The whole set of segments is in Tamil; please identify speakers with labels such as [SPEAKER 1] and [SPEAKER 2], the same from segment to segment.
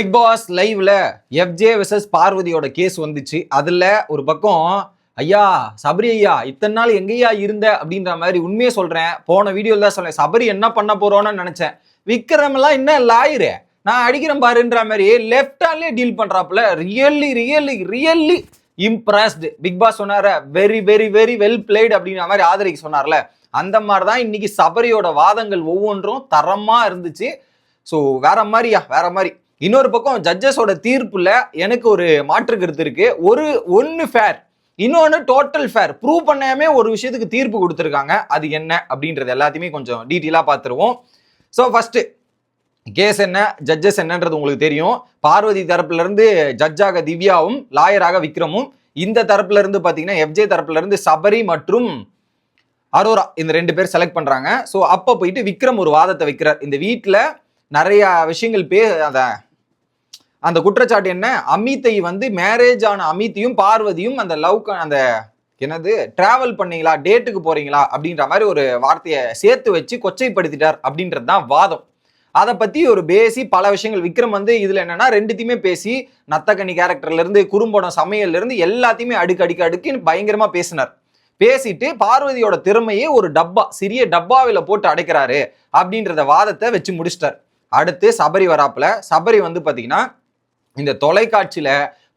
[SPEAKER 1] பிக் பாஸ் லைவ்ல எஃப்ஜே விசஸ் பார்வதியோட கேஸ் வந்துச்சு. அதுல ஒரு பக்கம் ஐயா சபரி ஐயா இத்தனை நாள் எங்கேயா இருந்த? அப்படின்ற மாதிரி உண்மையை சொல்றேன். போன வீடியோல தான் சொன்னேன். சபரி என்ன பண்ண போறோன்னு நினைச்சேன். விக்ரம் எல்லாம் என்ன லாயிரு நான் அடிக்கிறேன் பாருன்ற மாதிரி லெஃப்ட் ஹேண்ட்லயே deal பண்றாப்புல. Really really really impressed Bigg Boss சொன்னார very very very well played அப்படின்ற மாதிரி ஆதரிக்கு சொன்னார்ல. அந்த மாதிரி தான் இன்னைக்கு சபரியோட வாதங்கள் ஒவ்வொன்றும் தரமா இருந்துச்சு. ஸோ வேற மாதிரியா? வேற மாதிரி. இன்னொரு பக்கம் ஜட்ஜஸோட தீர்ப்புல எனக்கு ஒரு மாற்று கருத்து இருக்கு. ஒரு ஒன்று ஃபேர் இன்னொன்று டோட்டல் ஃபேர் ப்ரூவ் பண்ணாமே ஒரு விஷயத்துக்கு தீர்ப்பு கொடுத்துருக்காங்க. அது என்ன அப்படின்றது எல்லாத்தையுமே கொஞ்சம் டீட்டெயிலாக பார்த்துருவோம். ஸோ ஃபஸ்ட்டு கேஸ் என்ன ஜட்ஜஸ் என்னன்றது உங்களுக்கு தெரியும். பார்வதி தரப்புலருந்து ஜட்ஜாக திவ்யாவும் லாயராக விக்ரமும் இந்த தரப்புலருந்து பார்த்தீங்கன்னா எஃப்ஜே தரப்புலேருந்து சபரி மற்றும் அரோரா இந்த ரெண்டு பேர் செலக்ட் பண்ணுறாங்க ஸோ அப்போ போயிட்டு விக்ரம் ஒரு வாதத்தை வைக்கிறார். இந்த வீட்டில் நிறைய விஷயங்கள் பே அதை அந்த குற்றச்சாட்டு என்ன? அமித்தை வந்து மேரேஜ் ஆன அமித்தையும் பார்வதியும் அந்த லவ் அந்த என்னது டிராவல் பண்ணீங்களா டேட்டுக்கு போறீங்களா அப்படின்ற மாதிரி ஒரு வார்த்தையை சேர்த்து வச்சு கொச்சைப்படுத்திட்டார் அப்படின்றது தான் வாதம். அதை பத்தி ஒரு பேசி பல விஷயங்கள். விக்ரம் வந்து இதுல என்னன்னா ரெண்டுத்தையுமே பேசி நத்தக்கண்ணி கேரக்டர்ல இருந்து குறும்படம் சமையல்ல இருந்து எல்லாத்தையுமே அடுக்கு அடுக்கு அடுக்குன்னு பயங்கரமா பேசினார். பேசிட்டு பார்வதியோட திறமையே ஒரு டப்பா சிறிய டப்பாவில போட்டு அடைக்கிறாரு அப்படின்றத வாதத்தை வச்சு முடிச்சிட்டார். அடுத்து சபரி வராப்புல சபரி வந்து பாத்தீங்கன்னா இந்த தொலைக்காட்சியில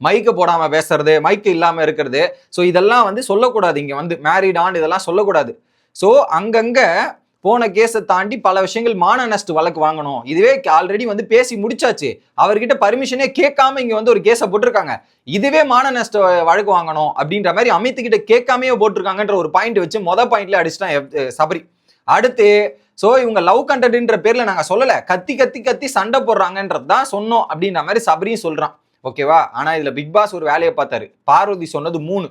[SPEAKER 1] மைக்கு போடாம பேசுறது மைக்கு இல்லாம இருக்கிறது. ஸோ இதெல்லாம் வந்து சொல்லக்கூடாது. இங்க வந்து மேரிட் ஆன் இதெல்லாம் சொல்லக்கூடாது. ஸோ அங்கங்க போன கேஸை தாண்டி பல விஷயங்கள் மான நஷ்ட வழக்கு வாங்கணும். இதுவே ஆல்ரெடி வந்து பேசி முடிச்சாச்சு. அவர்கிட்ட பர்மிஷனே கேட்காம இங்க வந்து ஒரு கேஸை போட்டிருக்காங்க. இதுவே மான நஷ்ட வழக்கு வாங்கணும் அப்படின்ற மாதிரி அமித்துக்கிட்ட கேட்காமையே போட்டிருக்காங்கன்ற ஒரு பாயிண்ட் வச்சு மொதல் பாயிண்ட்ல அடிச்சுட்டான் எப்- சபரி. அடுத்து ஸோ இவங்க லவ் கண்டென்ட்ன்ற பேர்ல நாங்கள் சொல்லலை. கத்தி கத்தி கத்தி சண்டை போடுறாங்கன்றது தான் சொன்னோம் அப்படின்ற மாதிரி சபரியும் சொல்றான். ஓகேவா ஆனால் இதில் பிக் பாஸ் ஒரு வேலையை பார்த்தாரு. பார்வதி சொன்னது மூணு.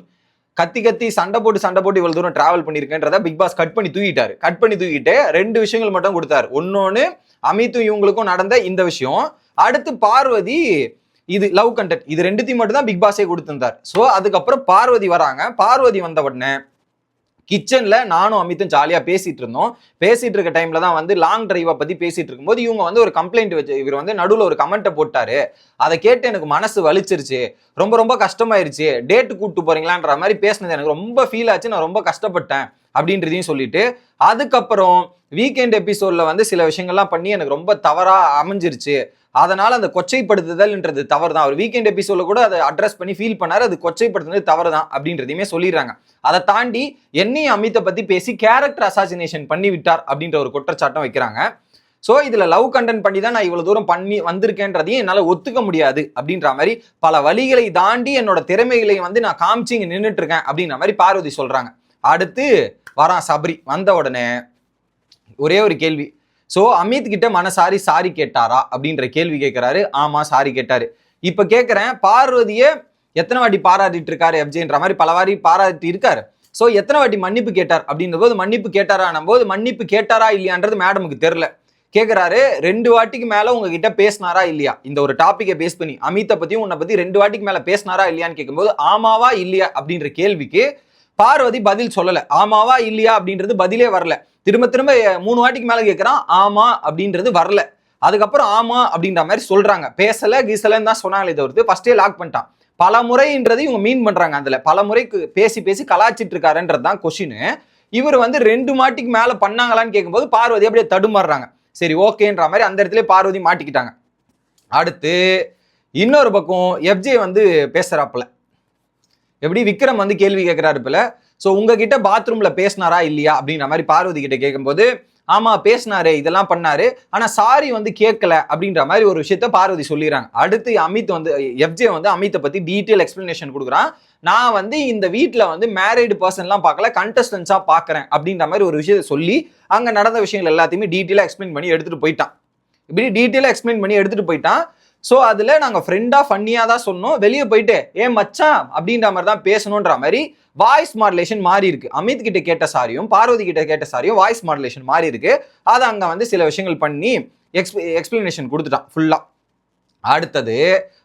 [SPEAKER 1] கத்தி கத்தி சண்டை போட்டு சண்டை போட்டு இவ்வளோ தூரம் டிராவல் பண்ணியிருக்கேன்றத பிக் பாஸ் கட் பண்ணி தூக்கிட்டாரு. கட் பண்ணி தூக்கிட்டு ரெண்டு விஷயங்கள் மட்டும் கொடுத்தாரு. ஒன்னொன்னு அமித்தும் இவங்களுக்கும் நடந்த இந்த விஷயம். அடுத்து பார்வதி இது லவ் கண்டென்ட் இது ரெண்டுத்தையும் மட்டும் தான் பிக் பாஸே கொடுத்திருந்தார். ஸோ அதுக்கப்புறம் பார்வதி வராங்க. பார்வதி வந்த உடனே கிச்சன்ல நானும் அமித்தும் ஜாலியா பேசிட்டு இருந்தோம் பேசிட்டு இருக்க டைம்ல தான் வந்து லாங் டிரைவை பத்தி பேசிட்டு இருக்கும்போது இவங்க வந்து ஒரு கம்ப்ளைண்ட் வச்சு இவர் வந்து நடுவில் ஒரு கமெண்ட்டை போட்டாரு. அதை கேட்டு எனக்கு மனசு வலிச்சிருச்சு. ரொம்ப ரொம்ப கஷ்டமாயிருச்சு. டேட்டு கூப்பிட்டு போறீங்களான்ற மாதிரி பேசினது எனக்கு ரொம்ப ஃபீல் ஆச்சு. நான் ரொம்ப கஷ்டப்பட்டேன் அப்படின்றதையும் சொல்லிட்டு அதுக்கப்புறம் வீக்கெண்ட் எபிசோட்ல வந்து சில விஷயங்கள்லாம் பண்ணி எனக்கு ரொம்ப தவறா அமைஞ்சிருச்சு. அதனால அந்த கொச்சைப்படுத்துதல்ன்றது தவறு தான் அவர் வீக்கெண்ட் எபிசோட கூட அதை அட்ரஸ் பண்ணி ஃபீல் பண்ணாரு அது கொச்சைப்படுத்துனது தவறு தான் அப்படின்றதையுமே சொல்லிடுறாங்க. அதை தாண்டி என்னையும் அமித்தை பத்தி பேசி கேரக்டர் அசாசினேஷன் பண்ணி விட்டார் அப்படின்ற ஒரு குற்றச்சாட்டம் வைக்கிறாங்க. ஸோ இதில் லவ் கண்டென்ட் பண்ணி தான் நான் இவ்வளோ தூரம் பண்ணி வந்திருக்கேன்றதையும் என்னால் ஒத்துக்க முடியாது அப்படின்ற மாதிரி பல வழிகளை தாண்டி என்னோட திறமைகளை வந்து நான் காமிச்சு இங்கே நின்றுட்டு இருக்கேன் அப்படின்ற மாதிரி பார்வதி சொல்கிறாங்க அடுத்து வரான் சபரி வந்த உடனே ஒரே ஒரு கேள்வி. ஸோ அமித் கிட்ட மனசாரி சாரி கேட்டாரா? அப்படின்ற கேள்வி கேட்கிறாரு ஆமா சாரி கேட்டாரு. இப்ப கேட்கிறேன் பார்வதியை எத்தனை வாட்டி பாராட்டிட்டு இருக்காரு எஃப்ஜேன்ற மாதிரி பல வாரி பாராட்டி இருக்காரு. ஸோ எத்தனை வாட்டி மன்னிப்பு கேட்டார் அப்படின்ற போது மன்னிப்பு கேட்டாரான போது மன்னிப்பு கேட்டாரா இல்லையான்றது மேடமுக்கு தெரில கேட்குறாரு ரெண்டு வாட்டிக்கு மேலே உங்ககிட்ட பேசினாரா இல்லையா? இந்த ஒரு டாப்பிக்கை பேஸ் பண்ணி அமித்தை பற்றியும் உன்னை பற்றி ரெண்டு வாட்டிக்கு மேலே பேசினாரா இல்லையான்னு கேட்கும்போது ஆமாவா இல்லையா அப்படின்ற கேள்விக்கு பார்வதி பதில் சொல்லலை. ஆமாவா இல்லையா அப்படின்றது பதிலே வரல. திரும்ப திரும்ப மூணு வாட்டிக்கு மேலே கேட்குறான் ஆமா அப்படின்றது வரல. அதுக்கப்புறம் ஆமா அப்படின்ற மாதிரி சொல்றாங்க. பேசல கீசலன்னு தான் சொன்னாங்களே தவிர்த்து ஃபர்ஸ்டே லாக் பண்ணிட்டான். பல முறைன்றது இவங்க மீன் பண்றாங்க அதுல. பல முறைக்கு பேசி பேசி கலாச்சிட்டு இருக்காருன்றது தான் கொஷின் இவர் வந்து ரெண்டு மாட்டிக்கு மேல பண்ணாங்களான்னு கேட்கும்போது பார்வதி அப்படியே தடுமாறுறாங்க. சரி ஓகேன்ற மாதிரி அந்த இடத்துல பார்வதி மாட்டிக்கிட்டாங்க. அடுத்து இன்னொரு பக்கம் எஃப்ஜே வந்து பேசுறாப்புல. எப்படி விக்ரம் வந்து கேள்வி கேட்கிறாரு போல ஸோ உங்ககிட்ட பாத்ரூம்ல பேசினாரா இல்லையா அப்படின்ற மாதிரி பார்வதி கிட்ட கேட்கும்போது ஆமா பேசினாரு இதெல்லாம் பண்ணாரு. ஆனா சாரி வந்து கேட்கல அப்படின்ற மாதிரி ஒரு விஷயத்த பார்வதி சொல்லிடுறாங்க. அடுத்து அமித் வந்து எஃப்ஜே வந்து அமித்தை பத்தி டீட்டெயில் எக்ஸ்பிளனேஷன் கொடுக்குறான். நான் வந்து இந்த வீட்டில் வந்து மேரிடு பர்சன்லாம் பார்க்கல கண்டஸ்டன்ஸா பார்க்குறேன் அப்படின்ற மாதிரி ஒரு விஷயத்த சொல்லி அங்க நடந்த விஷயங்கள் எல்லாத்தையுமே டீட்டெயிலாக எக்ஸ்பிளைன் பண்ணி எடுத்துட்டு போயிட்டான். இப்படி டீட்டெயிலாக எக்ஸ்பிளைன் பண்ணி எடுத்துட்டு போயிட்டான். ஸோ அதில் நாங்கள் ஃப்ரெண்டாக ஃபன்னியாக தான் சொன்னோம். வெளியே போயிட்டு ஏ மச்சான் அப்படின்ற மாதிரி தான் பேசணுன்ற மாதிரி வாய்ஸ் மாடுலேஷன் மாறி இருக்கு. அமித் கிட்ட கேட்ட சாரியும் பார்வதி கிட்ட கேட்ட சாரியும் வாய்ஸ் மாடுலேஷன் மாறி இருக்கு. அதை அங்கே வந்து சில விஷயங்கள் பண்ணி எக்ஸ்பி எக்ஸ்பிளனேஷன் கொடுத்துட்டான் ஃபுல்லாக அடுத்தது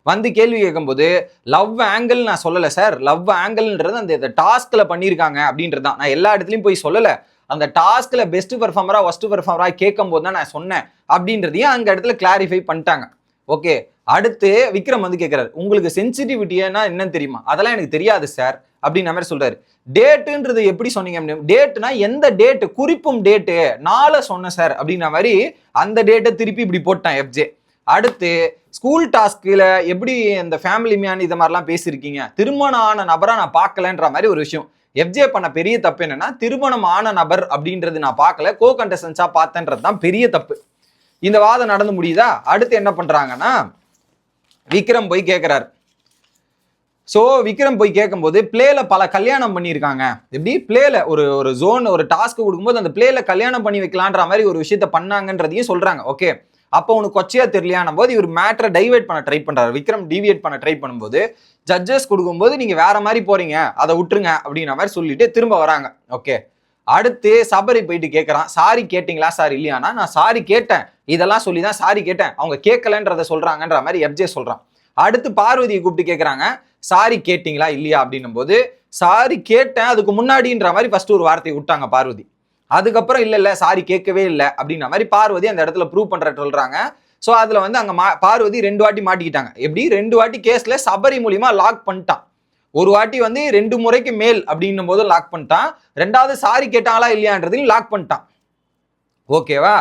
[SPEAKER 1] வந்து கேள்வி கேட்கும்போது லவ் ஆங்கிள் நான் சொல்லலை சார் லவ் ஆங்கிள்ன்றது அந்த டாஸ்கில் பண்ணியிருக்காங்க அப்படின்றது தான். நான் எல்லா இடத்துலையும் போய் சொல்லலை. அந்த டாஸ்கில் பெஸ்ட் பெர்ஃபார்மராக ஒஸ்ட் பெர்ஃபார்மராக கேட்கும் போது தான் நான் சொன்னேன் அப்படின்றதையும் அந்த இடத்துல கிளாரிஃபை பண்ணிட்டாங்க. ஓகே அடுத்து விக்ரம் வந்து கேட்கிறாரு உங்களுக்கு சென்சிட்டிவிட்டினா என்னன்னு தெரியுமா? அதெல்லாம் எனக்கு தெரியாது சார் அப்படின்ற மாதிரி சொல்றாரு. டேட்டுன்றது எப்படி சொன்னீங்க? டேட்னா எந்த டேட் குறிப்பும் டேட்டு நாளை சொன்னேன் சார் அப்படின்ற மாதிரி அந்த டேட்டை திருப்பி இப்படி போட்டான் எஃப்ஜே அடுத்து ஸ்கூல் டாஸ்கில் எப்படி இந்த ஃபேமிலி மேன் இது மாதிரிலாம் பேசியிருக்கீங்க? திருமணம் ஆன நபரா நான் பார்க்கலன்ற மாதிரி ஒரு விஷயம். எஃப்ஜே பண்ண பெரிய தப்பு என்னன்னா திருமணம் ஆன நபர் அப்படின்றது நான் பார்க்கல. கோ கண்டஸ்டன்ஸா பார்த்தேன்றது தான் பெரிய தப்பு. இந்த வாதம் நடந்து முடியுதா? அடுத்து என்ன பண்றாங்கன்னா விக்ரம் போய் கேட்குறாரு ஸோ விக்ரம் போய் கேட்கும்போது பிளேல பல கல்யாணம் பண்ணியிருக்காங்க. எப்படி? பிளேல ஒரு ஒரு ஜோன் ஒரு டாஸ்க் கொடுக்கும்போது அந்த பிளேல கல்யாணம் பண்ணி வைக்கலான்ற மாதிரி ஒரு விஷயத்த பண்ணாங்கன்றதையும் சொல்றாங்க. ஓகே அப்போ உனக்கு கொச்சையா தெரியலையான போது இவர் மேட்டரை டைவேட் பண்ண ட்ரை பண்றாரு. விக்ரம் டிவியேட் பண்ண ட்ரை பண்ணும்போது ஜட்ஜஸ் கொடுக்கும்போது நீங்க வேற மாதிரி போறீங்க. அதை விட்டுருங்க அப்படின்ற மாதிரி சொல்லிட்டு திரும்ப வராங்க. ஓகே அடுத்து சபரி போயிட்டு கேட்குறான் சாரி கேட்டிங்களா? சார் இல்லையானா? நான் சாரி கேட்டேன். இதெல்லாம் சொல்லி தான் சாரி கேட்டேன். அவங்க கேட்கலன்றத சொல்கிறாங்கன்ற மாதிரி எப்ஜே சொல்கிறான் அடுத்து பார்வதியை கூப்பிட்டு கேட்குறாங்க சாரி கேட்டிங்களா? இல்லையா? அப்படின்னும் போது சாரி கேட்டேன். அதுக்கு முன்னாடின்ற மாதிரி ஃபஸ்ட்டு ஒரு வார்த்தையை விட்டாங்க பார்வதி. அதுக்கப்புறம் இல்லை இல்லை சாரி கேட்கவே இல்லை. அப்படின்ற மாதிரி பார்வதி அந்த இடத்துல ப்ரூவ் பண்ணுற சொல்கிறாங்க ஸோ அதில் வந்து அங்கே மா பார்வதி ரெண்டு வாட்டி மாட்டிக்கிட்டாங்க. எப்படி? ரெண்டு வாட்டி கேஸில் சபரி மூலியமாக லாக் பண்ணிட்டான். ஒரு வாட்டி வந்து ரெண்டு முறைக்கு மேல் அப்படின்னும் போது லாக் பண்ணிட்டான். ரெண்டாவது சாரி கேட்டாங்களா இல்லையான்றதையும் லாக் பண்ணிட்டான். ஓகேவா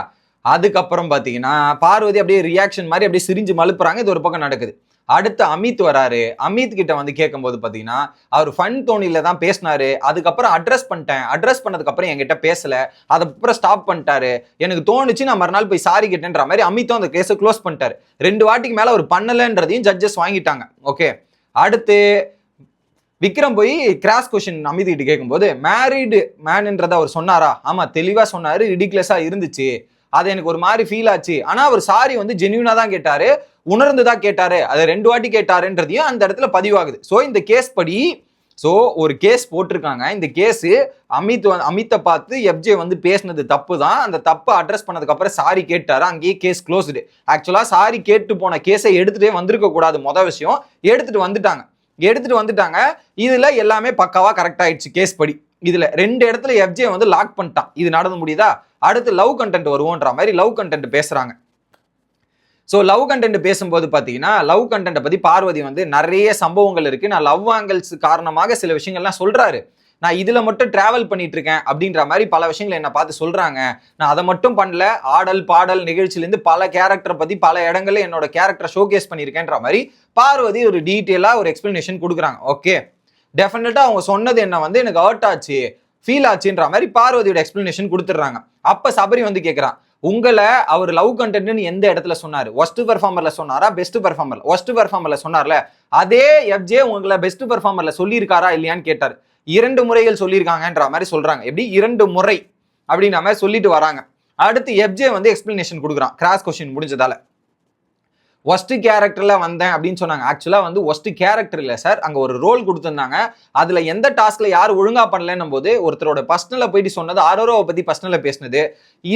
[SPEAKER 1] அதுக்கப்புறம் பார்த்தீங்கன்னா பார்வதி அப்படியே ரியாக்ஷன் மாதிரி அப்படியே சிரிஞ்சு மழுப்புறாங்க. இது ஒரு பக்கம் நடக்குது. அடுத்து அமித் வராரு. அமித் கிட்ட வந்து கேட்கும்போது பார்த்தீங்கன்னா அவர் ஃபன் தோணியில தான் பேசினாரு. அதுக்கப்புறம் அட்ரஸ் பண்ணிட்டேன். அட்ரஸ் பண்ணதுக்கப்புறம் என்கிட்ட பேசல. அதுக்கப்புறம் ஸ்டாப் பண்ணிட்டாரு. எனக்கு தோணுச்சு நான் மறுநாள் போய் சாரி கேட்டேன்ற மாதிரி அமித்தும் அந்த கேஸை க்ளோஸ் பண்ணிட்டாரு. ரெண்டு வாட்டிக்கு மேலே அவர் பண்ணலைன்றதையும் ஜட்ஜஸ் வாங்கிட்டாங்க. ஓகே அடுத்து விக்ரம் போய் கிராஸ் கொஷின் அமித் கேட்கும்போது மேரிடு மேன்ன்றத அவர் சொன்னாரா? ஆமாம் தெளிவாக சொன்னார். ரிடிகுலஸா இருந்துச்சு. அது எனக்கு ஒரு மாதிரி ஃபீல் ஆச்சு. ஆனால் அவர் சாரி வந்து ஜென்யூனாக தான் கேட்டார். உணர்ந்து தான் கேட்டார். அதை ரெண்டு வாட்டி கேட்டாருன்றதையும் அந்த இடத்துல பதிவாகுது. ஸோ இந்த கேஸ் படி ஸோ ஒரு கேஸ் போட்டிருக்காங்க. இந்த கேஸு அமித் வந்து அமித்தை பார்த்து எஃப்ஜே வந்து பேசினது தப்பு தான். அந்த தப்பை அட்ரஸ் பண்ணதுக்கப்புறம் சாரி கேட்டார். அங்கேயே கேஸ் க்ளோஸ்டு ஆக்சுவலாக சாரி கேட்டு போன கேஸை எடுத்துகிட்டே வந்திருக்க கூடாது மொதல் விஷயம் எடுத்துட்டு வந்துட்டாங்க. எடுத்துட்டு வந்துட்டாங்க. இதுல எல்லாமே பக்காவா கரெக்ட் ஆயிடுச்சு கேஸ் படி. இதுல ரெண்டு இடத்துல எஃப்ஜே வந்து லாக் பண்ணிட்டான். இது நடந்து முடியுதா? அடுத்து லவ் கண்டென்ட் வருவோன்ற மாதிரி லவ் கண்டென்ட் பேசுறாங்க. ஸோ லவ் கண்டென்ட் பேசும்போது பார்த்தீங்கன்னா லவ் கண்டென்ட்டை பற்றி பார்வதி வந்து நிறைய சம்பவங்கள் இருக்குது நான் லவ் ஆங்கிள்ஸ் காரணமாக சில விஷயங்கள்லாம் சொல்கிறாரு நான் இதில் மட்டும் ட்ராவல் பண்ணிட்டு இருக்கேன் அப்படின்ற மாதிரி பல விஷயங்களை என்னை பார்த்து சொல்கிறாங்க நான் அதை மட்டும் பண்ணல ஆடல் பாடல் நிகழ்ச்சியிலேருந்து பல கேரக்டரை பற்றி பல இடங்கள்ல என்னோட கேரக்டரை ஷோகேஸ் பண்ணியிருக்கேன்ற மாதிரி பார்வதி ஒரு டீட்டெயிலாக ஒரு எக்ஸ்பிளனேஷன் கொடுக்குறாங்க. ஓகே டெஃபினட்டாக அவங்க சொன்னது என்ன வந்து எனக்கு ஹர்ட் ஆச்சு ஃபீல் ஆச்சுன்ற மாதிரி பார்வதியோட எக்ஸ்பிளனேஷன் கொடுத்துட்றாங்க. அப்போ சபரி வந்து கேட்குறான் உங்களை அவர் லவ் கண்டென்ட்னு எந்த இடத்துல சொன்னார்? ஒஸ்ட் பெர்ஃபார்மர்ல சொன்னாரா? பெஸ்ட் பெர்ஃபார்மர் ஒஸ்ட் பெர்ஃபார்மர்ல சொன்னார்ல? அதே எஃப்ஜே உங்களை பெஸ்ட் பெர்ஃபார்மர்ல சொல்லியிருக்காரா இல்லையான்னு கேட்டார். இரண்டு முறைகள் சொல்லியிருக்காங்கன்ற மாதிரி சொல்றாங்க. எப்படி? இரண்டு முறை அப்படின்ற மாதிரி சொல்லிட்டு வராங்க. அடுத்து எஃப்ஜே வந்து எக்ஸ்பிளனேஷன் கொடுக்குறான். Cross question முடிஞ்சதால. ஒஸ்ட் கேரக்டர்ல வந்தேன் அப்படின்னு சொன்னாங்க. ஆக்சுவலா வந்து ஒஸ்ட் கேரக்டர் இல்ல சார் அங்க ஒரு ரோல் கொடுத்துருந்தாங்க. அதுல எந்த டாஸ்க்ல யார் ஒழுங்கா பண்ணலன்னும் போது ஒருத்தரோட பர்சனல போயிட்டு சொன்னது ஆரோரோவை பத்தி பர்சனல பேசினது.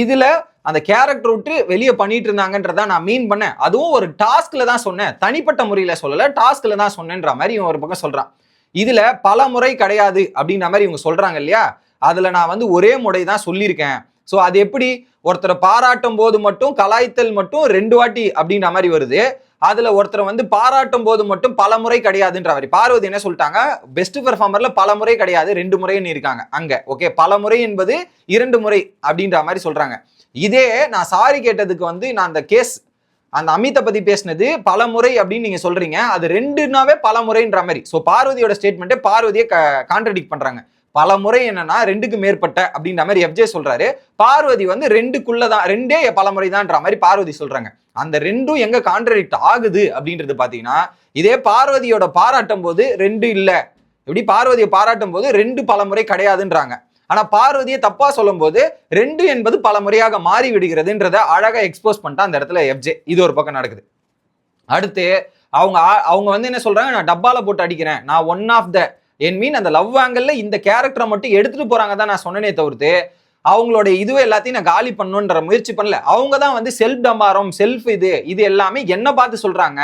[SPEAKER 1] இதுல அந்த கேரக்டர் விட்டு வெளியே பண்ணிட்டு இருந்தாங்கன்றத நான் மீன் பண்ணேன். அதுவும் ஒரு டாஸ்க்ல தான் சொன்னேன். தனிப்பட்ட முறையில சொல்லல டாஸ்க்ல தான் சொன்னேன்ற மாதிரி இவன் ஒரு பக்கம் சொல்றான். இதுல பல முறை கிடையாது அப்படின்ற மாதிரி இவங்க சொல்றாங்க இல்லையா? அதுல நான் வந்து ஒரே முறை தான் சொல்லியிருக்கேன். ஸோ அது எப்படி? ஒருத்தரை பாராட்டும் போது மட்டும் கலாய்த்தல் மட்டும் ரெண்டு வாட்டி அப்படின்ற மாதிரி வருது. அதுல ஒருத்தரை வந்து பாராட்டும் போது மட்டும் பல முறை கிடையாதுன்ற மாதிரி. பார்வதி என்ன சொல்லிட்டாங்க? பெஸ்ட் பெர்ஃபார்மர்ல பல முறை கிடையாது ரெண்டு முறைன்னு இருக்காங்க அங்க. ஓகே பல முறை என்பது இரண்டு முறை அப்படின்ற மாதிரி சொல்றாங்க. இதே நான் சாரி கேட்டதுக்கு வந்து நான் அந்த கேஸ் அந்த அமித்தை பத்தி பேசினது பல முறை அப்படின்னு நீங்க சொல்றீங்க. அது ரெண்டுனாவே பல முறைன்ற மாதிரி. ஸோ பார்வதியோட ஸ்டேட்மெண்ட்டே பார்வதியை கான்ட்ரடிக்ட் பண்றாங்க. பல முறை என்னன்னா ரெண்டுக்கு மேற்பட்ட அப்படின்ற மாதிரி எஃப்ஜே சொல்றாரு. பார்வதி வந்து ரெண்டுக்குள்ளதான் ரெண்டே பல முறை தான்ன்ற மாதிரி பார்வதி சொல்றாங்க. அந்த ரெண்டும் எங்க கான்ட்ரடிக்ட் ஆகுது அப்படின்றது பாத்தீங்கன்னா இதே பார்வதியோட பாராட்டும் போது ரெண்டு இல்லை. எப்படி? பார்வதியை பாராட்டும் போது ரெண்டு பல முறை கிடையாதுன்றாங்க. ஆனா பார்வதியை தப்பா சொல்லும் போது ரெண்டு என்பது பல முறையாக மாறி விடுகிறதுன்றத அழகா எக்ஸ்போஸ் பண்ணிட்டா அந்த இடத்துல எஃப்ஜே இது ஒரு பக்கம் நடக்குது. அடுத்து அவங்க அவங்க வந்து என்ன சொல்றாங்க? நான் டப்பால போட்டு அடிக்கிறேன். நான் ஒன் ஆஃப் த என் மீன் அந்த லவ் ஆங்கிள் இந்த கேரக்டரை மட்டும் எடுத்துட்டு போறாங்க தான் நான் சொன்னனே தவிர்த்து அவங்களோட இதுவே எல்லாத்தையும் நான் காலி பண்ணணுன்ற முயற்சி பண்ணல. அவங்க தான் வந்து செல்ஃப் டமாரம் செல்ஃப் இது இது எல்லாமே என்ன பார்த்து சொல்றாங்க.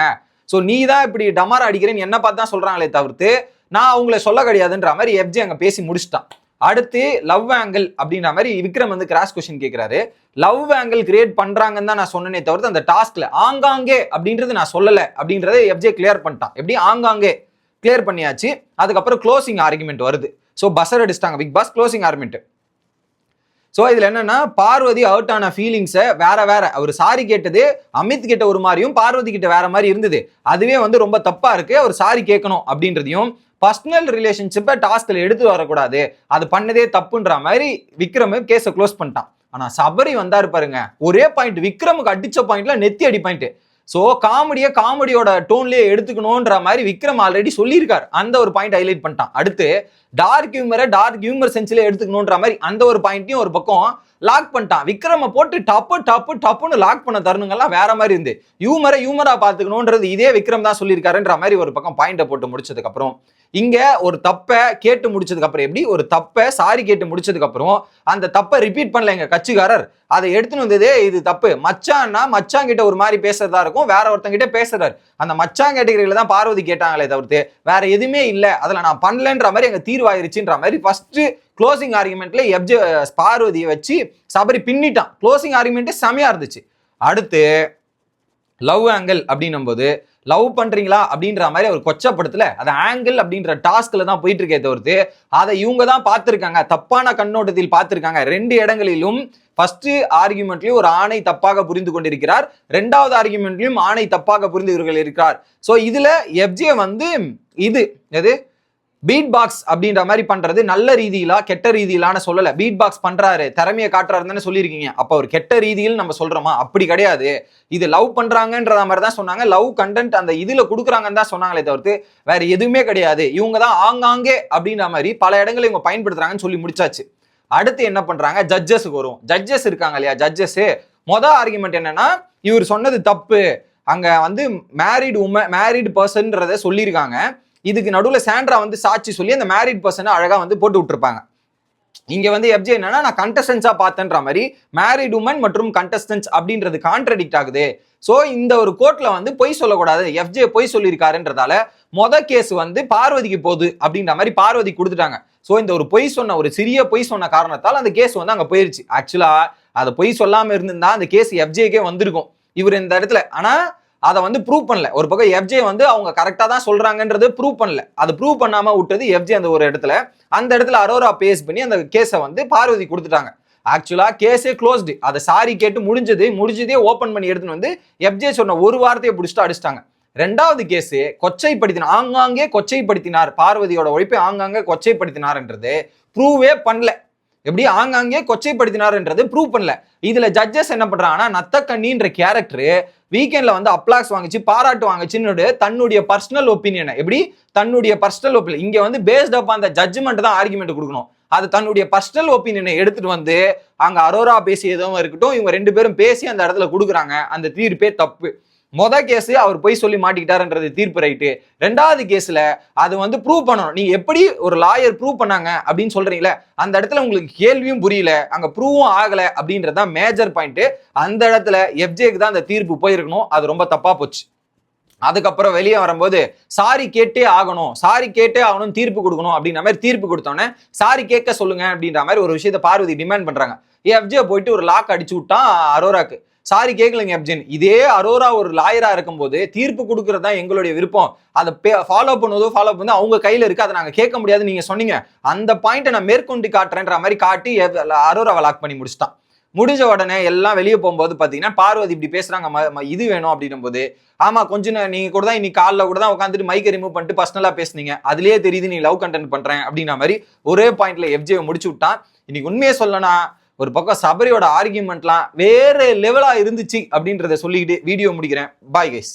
[SPEAKER 1] ஸோ நீ தான் இப்படி டமாரம் அடிக்கிறேன்னு என்ன பார்த்து தான் சொல்றாங்களே தவிர்த்து நான் அவங்கள சொல்ல கிடையாதுன்ற மாதிரி எஃப்ஜி அங்கே பேசி முடிச்சிட்டான். அடுத்து லவ் ஆங்கிள் அப்படின்ற மாதிரி விக்ரம் வந்து கிராஸ் கொஸ்டின் கேட்கிறாரு லவ் ஆங்கிள் கிரியேட் பண்றாங்கன்னு தான் நான் சொன்னனே தவிர்த்து அந்த டாஸ்க்ல ஆங்காங்கே அப்படின்றது நான் சொல்லலை அப்படின்றத எஃப்ஜே கிளியர் பண்ணிட்டான். எப்படி? ஆங்காங்கே கிளியர் பண்ணியாச்சு. அதுக்கப்புறம் க்ளோசிங் ஆர்குமெண்ட் வருது. ஸோ பஸ்ஸர் அடிச்சிட்டாங்க. Bigg Boss closing argument so இதில் என்னன்னா பார்வதி அவுட் ஆன ஃபீலிங்ஸை வேற வேற. அவர் சாரி கேட்டது அமித் கிட்ட ஒரு மாதிரியும் பார்வதி கிட்ட வேற மாதிரி இருந்தது. அதுவே வந்து ரொம்ப தப்பா இருக்கு. அவர் சாரி கேட்கணும் அப்படின்றதையும் பர்சனல் ரிலேஷன்ஷிப்பை டாஸ்கில் எடுத்து வரக்கூடாது. அது பண்ணதே தப்புன்ற மாதிரி விக்ரம் கேஸை க்ளோஸ் பண்ணிட்டான். ஆனால் சபரி வந்தார் பாருங்க. ஒரே பாயிண்ட் விக்ரமுக்கு அடித்த பாயிண்ட்ல நெத்தி அடி பாயிண்ட் ஸோ காமெடியை காமெடியோட டோன்லேயே எடுத்துக்கணுன்ற மாதிரி விக்ரம் ஆல்ரெடி சொல்லியிருக்கார். அந்த ஒரு பாயிண்ட் ஹைலைட் பண்ணிட்டான். அடுத்து டார்க் ஹியூமரை டார்க் ஹியூமர் சென்ஸ்ல எடுத்துக்கணுன்ற மாதிரி அந்த ஒரு பாயிண்ட்டையும் ஒரு பக்கம் லாக் பண்ணிட்டான். விக்ரம போட்டு டப்பு டப்பு டப்புன்னு லாக் பண்ண தருணங்கள்லாம் வேற மாதிரி இருந்து. ஹியூமரை ஹியூமரா பார்த்துக்கணுன்றது இதே விக்ரம் தான் சொல்லியிருக்காருன்ற மாதிரி ஒரு பக்கம் பாயிண்டை போட்டு முடிச்சதுக்கு அப்புறம் இங்க ஒரு தப்பை கேட்டு முடிச்சதுக்கு அப்புறம் எப்படி? ஒரு தப்பை சாரி கேட்டு முடிச்சதுக்கு அப்புறம் அந்த தப்பை ரிப்பீட் பண்ணல எங்க கட்சிக்காரர். அதை எடுத்துன்னு வந்ததே இது தப்பு. மச்சான்னா மச்சான் கிட்ட ஒரு மாதிரி பேசுறதா இருக்கும் வேற ஒருத்தங்கிட்ட பேசுறாரு. அந்த மச்சான் கேட்டகரியில தான் பார்வதி கேட்டாங்களே தவிர்த்து வேற எதுவுமே இல்லை அதில் நான் பண்ணலன்ற மாதிரி எங்கள் தீர்வாயிருச்சுன்ற மாதிரி ஃபர்ஸ்ட் க்ளோசிங் ஆர்குமெண்ட்ல எப்ஜே பார்வதியை வச்சு சபரி பின்னிட்டான். க்ளோசிங் ஆர்குமெண்ட்டே செமையாக இருந்துச்சு. அடுத்து லவ் ஆங்கிள் அப்படின்னும் போது லவ் பண்றீங்களா? அப்படின்ற மாதிரி அவர் கொச்சப்படுத்தல. அது ஆங்கிள் அப்படின்ற டாஸ்க்ல தான் போயிட்டு இருக்கே தவிர்த்து அதை இவங்க தான் பார்த்துருக்காங்க. தப்பான கண்ணோட்டத்தில் பார்த்துருக்காங்க. ரெண்டு இடங்களிலும் ஃபர்ஸ்ட் ஆர்குமெண்ட்லயும் ஒரு ஆணை தப்பாக புரிந்து கொண்டிருக்கிறார். ரெண்டாவது ஆர்குமெண்ட்லயும் ஆணை தப்பாக புரிந்து இருக்கிறார் ஸோ இதுல எஃப்ஜே வந்து இது எது? பீட் பாக்ஸ் அப்படின்ற மாதிரி பண்றது நல்ல ரீதியிலா கெட்ட ரீதியிலான சொல்லல. பீட் பாக்ஸ் பண்றாரு திறமையை காட்டுறாரு தானே சொல்லியிருக்கீங்க. அப்ப ஒரு கெட்ட ரீதியில் நம்ம சொல்றோமா? அப்படி கிடையாது. இது லவ் பண்றாங்கன்ற மாதிரி தான் சொன்னாங்க. லவ் கண்டென்ட் அந்த இதுல கொடுக்குறாங்கன்னு தான் சொன்னாங்களே தவிர்த்து வேற எதுவுமே கிடையாது. இவங்க தான் ஆங்காங்கே அப்படின்ற மாதிரி பல இடங்களை இவங்க பயன்படுத்துறாங்கன்னு சொல்லி முடிச்சாச்சு. அடுத்து என்ன பண்றாங்க? ஜட்ஜஸுக்கு வரும். ஜட்ஜஸ் இருக்காங்க இல்லையா? ஜட்ஜஸ் மொதல் ஆர்குமெண்ட் என்னன்னா இவர் சொன்னது தப்பு. அங்க வந்து மேரிட் உம மேரிட் பர்சன்றத சொல்லியிருக்காங்க. இதுக்கு நடுவில் சாண்ட்ரா வந்து சாட்சி சொல்லி அந்த மேரிட் பர்சனை அழகாக வந்து போட்டு விட்டுருப்பாங்க. இங்கே வந்து எப்ஜி என்னன்னா நான் கண்டஸ்டன்ஸாக பார்த்தேன்ற மாதிரி மேரிட் உமன் மற்றும் கண்டஸ்டன்ஸ் அப்படின்றது கான்ட்ரடிக்ட் ஆகுது. ஸோ இந்த ஒரு கோர்ட்டில் வந்து பொய் சொல்லக்கூடாது. எஃப்ஜே பொய் சொல்லியிருக்காருன்றதால மொத கேஸ் வந்து பார்வதிக்கு போகுது அப்படின்ற மாதிரி பார்வதி கொடுத்துட்டாங்க. ஸோ இந்த ஒரு பொய் சொன்ன ஒரு சிறிய பொய் சொன்ன காரணத்தால் அந்த கேஸ் வந்து அங்கே போயிருச்சு. ஆக்சுவலாக அதை பொய் சொல்லாமல் இருந்திருந்தா அந்த கேஸ் எஃப்ஜேக்கே வந்திருக்கும். இவர் இந்த இடத்துல ஆனால் அதை வந்து ப்ரூவ் பண்ணல. ஒரு பக்கம் எஃப்ஜே வந்து அவங்க கரெக்டாக தான் சொல்கிறாங்கன்றது ப்ரூவ் பண்ணல. அது ப்ரூவ் பண்ணாமல் விட்டது எஃப்ஜே அந்த ஒரு இடத்துல. அந்த இடத்துல அரோரா பேஸ் பண்ணி அந்த கேஸை வந்து பார்வதி கொடுத்துட்டாங்க. ஆக்சுவலாக கேஸே க்ளோஸ்டு அதை சாரி கேட்டு முடிஞ்சது. முடிஞ்சதே ஓப்பன் பண்ணி எடுத்துன்னு வந்து எஃப்ஜே சொன்ன ஒரு வார்த்தையை பிடிச்சிட்டு அடிச்சிட்டாங்க. ரெண்டாவது கேஸு கொச்சைப்படுத்தினார் ஆங்காங்கே கொச்சைப்படுத்தினார். பார்வதியோட உழைப்பை ஆங்காங்கே கொச்சைப்படுத்தினார்ன்றது ப்ரூவே பண்ணல. எப்படி ஆங்காங்கே கொச்சைப்படுத்தினார்ன்றது ப்ரூவ் பண்ணல. இதுல ஜட்ஜஸ் என்ன பண்றாங்கன்னா நத்தக்கண்ணின்ற கேரக்டர் வீக்கெண்ட்ல வந்து அப்ளாக்ஸ் வாங்கிச்சு பாராட்டு வாங்கிச்சுன்னு தன்னுடைய பர்சனல் ஒப்பீனியனை எப்படி? தன்னுடைய பர்சனல் ஒப்பீனியன் இங்க வந்து பேஸ்ட் அப் அந்த ஜட்ஜ்மெண்ட் தான் ஆர்குமெண்ட் கொடுக்கணும். அது தன்னுடைய பர்சனல் ஒப்பீனியனை எடுத்துட்டு வந்து அங்க அரோரா பேசியதும் இருக்கட்டும் இவங்க ரெண்டு பேரும் பேசி அந்த இடத்துல கொடுக்குறாங்க. அந்த தீர்ப்பே தப்பு. மொத கேஸ் அவர் போய் சொல்லி மாட்டிக்கிட்டாருன்றது தீர்ப்பு ரைட்டு ரெண்டாவது கேஸ்ல அது வந்து ப்ரூவ் பண்ணணும். நீங்க எப்படி ஒரு லாயர் ப்ரூவ் பண்ணாங்க அப்படின்னு சொல்றீங்களே அந்த இடத்துல உங்களுக்கு கேள்வியும் புரியல அங்க ப்ரூவும் ஆகல அப்படின்றது தான் மேஜர் பாயிண்ட் அந்த இடத்துல எஃப்ஜேக்கு தான் அந்த தீர்ப்பு போயிருக்கணும். அது ரொம்ப தப்பா போச்சு. அதுக்கப்புறம் வெளியே வரும்போது சாரி கேட்டே ஆகணும். சாரி கேட்டே ஆகணும் தீர்ப்பு கொடுக்கணும். அப்படின்ற மாதிரி தீர்ப்பு கொடுத்தோன்னே சாரி கேட்க சொல்லுங்க. அப்படின்ற மாதிரி ஒரு விஷயத்த பார்வதி டிமாண்ட் பண்றாங்க. எஃப்ஜே போயிட்டு ஒரு லாக் அடிச்சு விட்டான் அரோராக்கு. சாரி கேட்கலங்க அப்ஜின். இதே அரோரா ஒரு லாயரா இருக்கும்போது தீர்ப்பு கொடுக்கறது தான் எங்களுடைய விருப்பம். அதை ஃபாலோ பண்ணுவதோ ஃபாலோ பண்ணி அவங்க கையில இருக்கு. அதை நாங்க கேட்க முடியாது. நீங்க சொன்னீங்க. அந்த பாயிண்ட்டை நான் மேற்கொண்டு காட்டுறேன்ற மாதிரி காட்டி அரோராவை லாக் பண்ணி முடிச்சுட்டான். முடிஞ்ச உடனே எல்லாம் வெளியே போகும்போது பார்த்தீங்கன்னா பார்வதி இப்படி பேசுறாங்க. ம- ம- இது வேணும் அப்படின்னும் போது ஆமா கொஞ்ச நேரம் நீங்க கூட தான் இன்னைக்கு காலைல கூட தான் உட்காந்துட்டு மைக்கை ரிமூவ் பண்ணிட்டு பர்சனலா பேசுனீங்க. அதுலயே தெரியுது நீ லவ் கண்டென்ட் பண்றேன் அப்படின்ற மாதிரி ஒரே பாயிண்ட்ல எஃப்ஜே முடிச்சு விட்டான். இன்னைக்கு உண்மையை சொல்லனா ஒரு பக்கம் சபரியோட ஆர்கியூமெண்ட்லாம் வேற லெவலா இருந்துச்சு அப்படின்றத சொல்லிக்கிட்டு வீடியோ முடிக்கிறேன். Bye guys